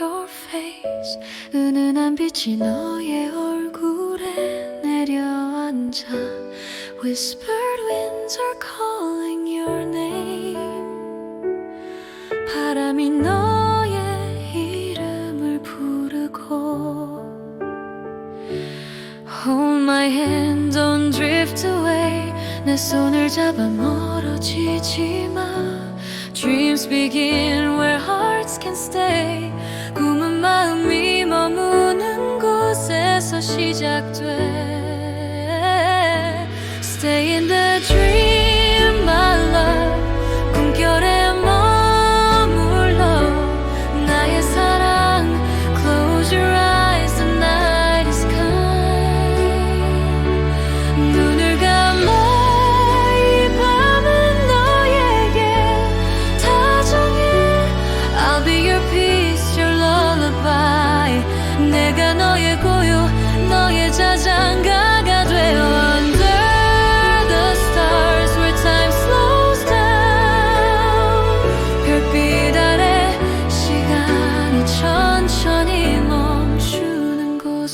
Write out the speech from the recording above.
your face 은은한 빛이 너의 얼굴에 내려앉아 Whispered winds are calling your name 바람이 너의 이름을 부르고 Hold my hand, don't drift away 내 손을 잡아 멀어지지 마 Dreams begin 시작돼